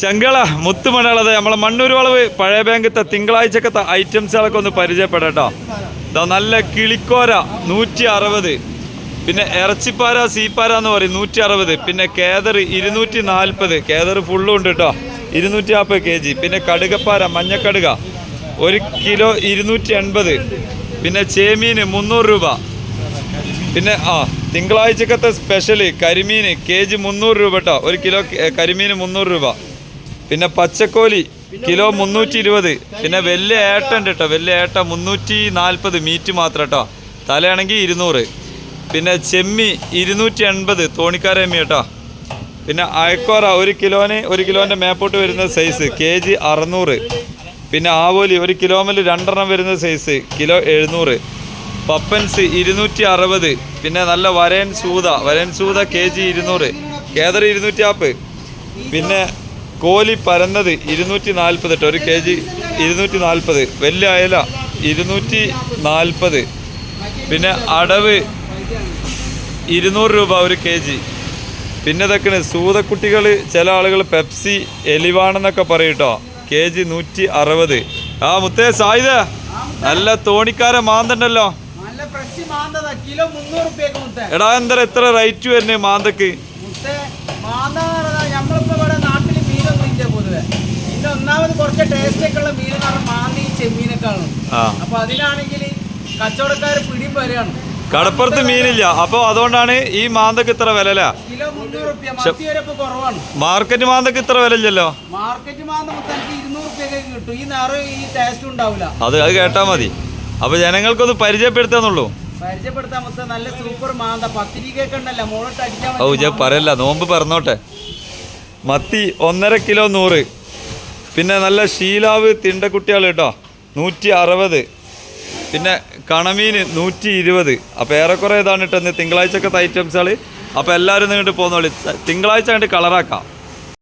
ശങ്കള മുത്തുമണകളത് നമ്മളെ മണ്ണൂർ വളവ് പഴയ ബാങ്കത്തെ തിങ്കളാഴ്ചക്കത്തെ ഐറ്റംസുകളൊക്കെ ഒന്ന് പരിചയപ്പെടട്ടോ ഇതാ നല്ല കിളിക്കോര നൂറ്റി അറുപത് പിന്നെ ഇറച്ചിപ്പാര സീപ്പാര എന്ന് പറയും നൂറ്റി അറുപത് പിന്നെ കേദർ ഇരുന്നൂറ്റി നാൽപ്പത് കേദർ ഫുള്ളും ഉണ്ട് കേട്ടോ ഇരുന്നൂറ്റി നാൽപ്പത് കെ ജി പിന്നെ കടുകപ്പാര മഞ്ഞക്കടുക. ഒരു കിലോ ഇരുന്നൂറ്റി എൺപത് പിന്നെ ചേമീന് മുന്നൂറ് രൂപ. പിന്നെ ആ തിങ്കളാഴ്ചക്കത്തെ സ്പെഷ്യൽ കരിമീൻ കെ ജി മുന്നൂറ് രൂപ കേട്ടോ ഒരു കിലോ കരിമീൻ മുന്നൂറ് രൂപ. പിന്നെ പച്ചക്കോലി കിലോ മുന്നൂറ്റി ഇരുപത് പിന്നെ വലിയ ഏട്ട ഉണ്ട് കേട്ടോ വലിയ ഏട്ട മുന്നൂറ്റി നാൽപ്പത് മീറ്റ് മാത്രം കേട്ടോ തലയാണെങ്കിൽ ഇരുന്നൂറ്. പിന്നെ ചെമ്മി ഇരുന്നൂറ്റി എൺപത് തോണിക്കാരമ്മി കേട്ടോ പിന്നെ അയക്കോറ ഒരു കിലോന് ഒരു കിലോന്റെ മേപ്പോട്ട് വരുന്ന സൈസ് കെ ജി അറുന്നൂറ്. പിന്നെ ആവോലി ഒരു കിലോമിൽ രണ്ടെണ്ണം വരുന്ന സൈസ് കിലോ എഴുന്നൂറ്. പപ്പൻസ് ഇരുന്നൂറ്റി അറുപത് പിന്നെ നല്ല വരയൻ സൂത വരയൻ സൂത കെ ജി ഇരുന്നൂറ്. കേദർ ഇരുന്നൂറ്റി ആപ്പ് പിന്നെ കോലി പരന്നത് ഇരുന്നൂറ്റി നാൽപ്പത് കേട്ടോ ഒരു കെ ജി ഇരുന്നൂറ്റി നാൽപ്പത് വലിയ അയല ഇരുന്നൂറ്റി നാൽപ്പത് പിന്നെ അടവ് ഇരുന്നൂറ് രൂപ ഒരു കെ ജി. പിന്നെ ഇതൊക്കെയാണ് സൂതക്കുട്ടികൾ ചില ആളുകൾ പെപ്സി എലിവാണെന്നൊക്കെ പറയും കേട്ടോ കെ ജി നൂറ്റി അറുപത് ആ മുത്തേ സായുധ നല്ല തോണിക്കാര മാന്തണ്ടല്ലോ. എടാ എന്താ എത്ര റേറ്റ് വരുന്നേ മാന്തക്ക്? മാന്ത ഒന്നാമത് കുറച്ച് ടേസ്റ്റ് ഒക്കെ ഉള്ള മീൻ എന്ന് പറഞ്ഞാൽ മാന്തി ചെമ്മീനൊക്കെയാണ് അപ്പൊ അതിനാണെങ്കിൽ കച്ചവടക്കാർ പിടിയും വരികയാണ്. കടപ്പുറത്ത് മീനില്ല. അപ്പോൾ അതുകൊണ്ടാണ് ഈ മാന്തക്ക് ഇത്ര വില അല്ല കിലോ മുന്നൂറ് റുപ്യ മത്തി വരെ ഇപ്പൊ കുറവാണ്. മാർക്കറ്റ് മാന്തക്ക് ഇത്ര വില ഇല്ലല്ലോ മാർക്കറ്റ് മാന്ത മുത്തേ എനിക്ക് ഇരുന്നൂറ് റുപ്യൊക്കെ കിട്ടും. ഈ നിറം ഈ ടേസ്റ്റ് ഉണ്ടാവില്ല അത് അത് കേട്ടാ മതി. അപ്പൊ ജനങ്ങൾക്കൊന്ന് പരിചയപ്പെടുത്താന്നുള്ളൂ പരിചയപ്പെടുത്താൻ മുത്തേ നല്ല സൂപ്പർ മാന്ത. പത്തിരിക്കൊക്കെ ഉണ്ടല്ലോ. മുകളിട്ട് അടിക്കാൻ ഓ ഞാൻ പറയല്ല നോമ്പ് പറഞ്ഞോട്ടെ. മത്തി ഒന്നര കിലോ നൂറ്. പിന്നെ നല്ല ശീലാവ് തിണ്ടക്കുട്ടികൾ കേട്ടോ. നൂറ്റി അറുപത് പിന്നെ കണമീൻ നൂറ്റി ഇരുപത് അപ്പോൾ ഏറെക്കുറെ ഇതാണ് കേട്ടോ ഇന്ന് തിങ്കളാഴ്ചക്കത്തെ ഐറ്റംസുകൾ അപ്പോൾ എല്ലാവരും നിങ്ങോട്ട് പോകുന്നോളി തിങ്കളാഴ്ച കണ്ടിട്ട് കളറാക്കാം